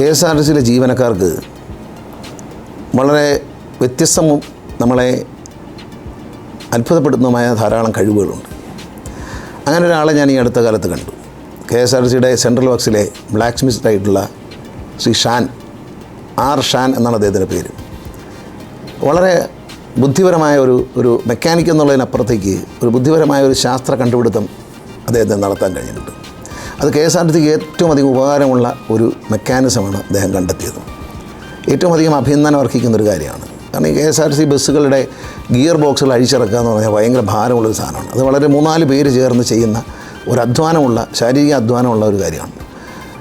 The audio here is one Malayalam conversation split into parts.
കെ എസ് ആർ ടി സിയിലെ ജീവനക്കാർക്ക് വളരെ വ്യത്യസ്തവും നമ്മളെ അത്ഭുതപ്പെടുത്തുന്നതുമായ ധാരാളം കഴിവുകളുണ്ട്. അങ്ങനെ ഒരാളെ ഞാൻ ഈ അടുത്ത കാലത്ത് കണ്ടു. കെ എസ് ആർ ടി സിയുടെ സെൻട്രൽ വർക്സിലെ ബ്ലാക്ക് സ്മിത്ത് ആയിട്ടുള്ള ശ്രീ ഷാൻ ആർ ഷാൻ എന്നാണ് അദ്ദേഹത്തിന്റെ പേര്. വളരെ ബുദ്ധിപരമായ ഒരു ഒരു മെക്കാനിക് എന്നുള്ളതിനപ്പുറത്തേക്ക് ഒരു ബുദ്ധിപരമായ ഒരു ശാസ്ത്ര കണ്ടുപിടുത്തം അദ്ദേഹത്തെ നടത്താൻ കഴിഞ്ഞിട്ടുണ്ട്. അത് കെ എസ് ആർ ടി സിക്ക് ഏറ്റവും അധികം ഉപകാരമുള്ള ഒരു മെക്കാനിസമാണ് അദ്ദേഹം കണ്ടെത്തിയത്. ഏറ്റവും അധികം അഭിനന്ദനം അർഹിക്കുന്ന ഒരു കാര്യമാണ്. കാരണം ഈ K S R T C ബസ്സുകളുടെ ഗിയർ ബോക്സുകൾ അഴിച്ചിറക്കുക എന്ന് പറഞ്ഞാൽ ഭയങ്കര ഭാരമുള്ളൊരു സാധനമാണ്. അത് വളരെ മൂന്നാൽ പേര് ചേർന്ന് ചെയ്യുന്ന ഒരു അധ്വാനമുള്ള ശാരീരിക അധ്വാനമുള്ള ഒരു കാര്യമാണ്.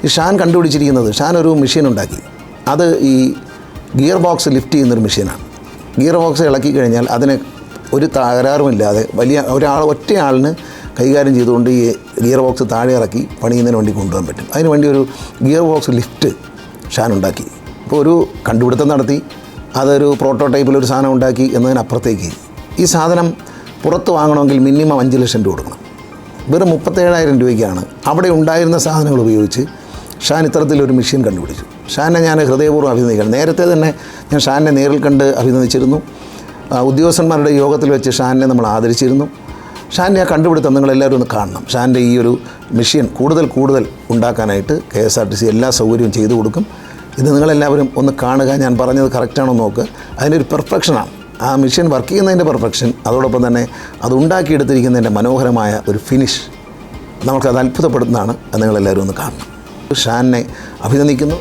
ഈ ഷാൻ കണ്ടുപിടിച്ചിരിക്കുന്നത് ഷാൻ ഒരു മെഷീൻ ഉണ്ടാക്കി. അത് ഈ ഗിയർ ബോക്സ് ലിഫ്റ്റ് ചെയ്യുന്നൊരു മെഷീനാണ്. ഗിയർ ബോക്സ് ഇളക്കി കഴിഞ്ഞാൽ അതിന് ഒരു തകരാറുമില്ലാതെ വലിയ ഒരാൾ ഒറ്റയാളിന് കൈകാര്യം ചെയ്തുകൊണ്ട് ഈ ഗിയർ ബോക്സ് താഴെ ഇറക്കി പണിയുന്നതിന് വേണ്ടി കൊണ്ടുപോകാൻ പറ്റും. അതിന് വേണ്ടി ഒരു ഗിയർ ബോക്സ് ലിഫ്റ്റ് ഷാൻ ഉണ്ടാക്കി. ഇപ്പോൾ ഒരു കണ്ടുപിടുത്തം നടത്തി അതൊരു പ്രോട്ടോടൈപ്പിൽ ഒരു സാധനം ഉണ്ടാക്കി എന്നതിനപ്പുറത്തേക്ക് ഈ സാധനം പുറത്ത് വാങ്ങണമെങ്കിൽ മിനിമം അഞ്ച് ലക്ഷം രൂപ കൊടുക്കണം. വെറും മുപ്പത്തേഴായിരം രൂപയ്ക്കാണ് അവിടെ ഉണ്ടായിരുന്ന സാധനങ്ങൾ ഉപയോഗിച്ച് ഷാൻ ഇത്തരത്തിലൊരു മെഷീൻ കണ്ടുപിടിച്ചു. ഷാനെ ഞാൻ ഹൃദയപൂർവം അഭിനന്ദിക്കണം നേരത്തെ തന്നെ ഞാൻ ഷാനെ നേരിൽ കണ്ട് അഭിനന്ദിച്ചിരുന്നു. ഉദ്യോഗസ്ഥന്മാരുടെ യോഗത്തിൽ വെച്ച് ഷാനെ നമ്മൾ ആദരിച്ചിരുന്നു. ഷാന്റെ ആ കണ്ടുപിടുത്തം നിങ്ങളെല്ലാവരും ഒന്ന് കാണണം. ഷാന്റെ ഈ ഒരു മെഷീൻ കൂടുതൽ കൂടുതൽ ഉണ്ടാക്കാനായിട്ട് K S R T C എല്ലാ സൗകര്യവും ചെയ്തു കൊടുക്കും. ഇത് നിങ്ങളെല്ലാവരും ഒന്ന് കാണുക. ഞാൻ പറഞ്ഞത് കറക്റ്റാണോ നോക്ക്. അതിന്റെ ഒരു പെർഫെക്ഷനാണ് ആ മെഷീൻ വർക്ക് ചെയ്യുന്നതിന്റെ പെർഫെക്ഷൻ അതോടൊപ്പം തന്നെ അത് ഉണ്ടാക്കിയെടുത്തിരിക്കുന്നതിന്റെ മനോഹരമായ ഒരു ഫിനിഷ് നമുക്കത് അത്ഭുതപ്പെടുന്നതാണ് അത് നിങ്ങളെല്ലാവരും ഒന്ന് കാണണം. ഷാനെ അഭിനന്ദിക്കുന്നു.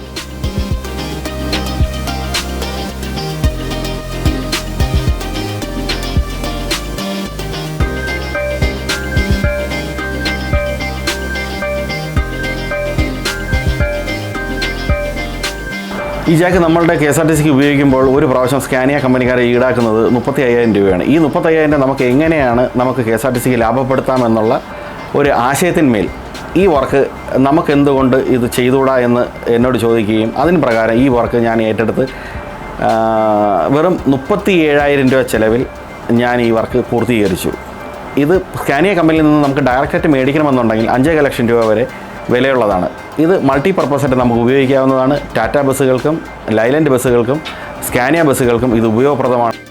ഈ ജാക്ക് നമ്മളുടെ കെ എസ് ആർ ടി സിക്ക് ഉപയോഗിക്കുമ്പോൾ ഒരു പ്രാവശ്യം സ്കാനിയ കമ്പനിക്കാരെ ഈടാക്കുന്നത് മുപ്പത്തി അയ്യായിരം രൂപയാണ്. ഈ മുപ്പത്തി അയ്യായിരം രൂപ നമുക്ക് എങ്ങനെയാണ് നമുക്ക് കെ എസ് ആർ ടി സിക്ക് ലാഭപ്പെടുത്താമെന്നുള്ള ഒരു ആശയത്തിന്മേൽ ഈ വർക്ക് നമുക്ക് എന്തുകൊണ്ട് ഇത് ചെയ്തുകൂടാ എന്ന് എന്നോട് ചോദിക്കുകയും അതിന് പ്രകാരം ഈ വർക്ക് ഞാൻ ഏറ്റെടുത്ത് വെറും മുപ്പത്തി ഏഴായിരം രൂപ ചിലവിൽ ഞാൻ ഈ വർക്ക് പൂർത്തീകരിച്ചു. ഇത് സ്കാനിയ കമ്പനിയിൽ നിന്ന് നമുക്ക് ഡയറക്റ്റായിട്ട് മേടിക്കണമെന്നുണ്ടെങ്കിൽ അഞ്ചേക ലക്ഷം രൂപ വരെ വിലയുള്ളതാണ്. ഇത് മൾട്ടി പർപ്പസായിട്ട് നമുക്ക് ഉപയോഗിക്കാവുന്നതാണ്. ടാറ്റ ബസ്സുകൾക്കും ലൈലൻഡ് ബസ്സുകൾക്കും സ്കാനിയ ബസ്സുകൾക്കും ഇത് ഉപയോഗപ്രദമാണ്.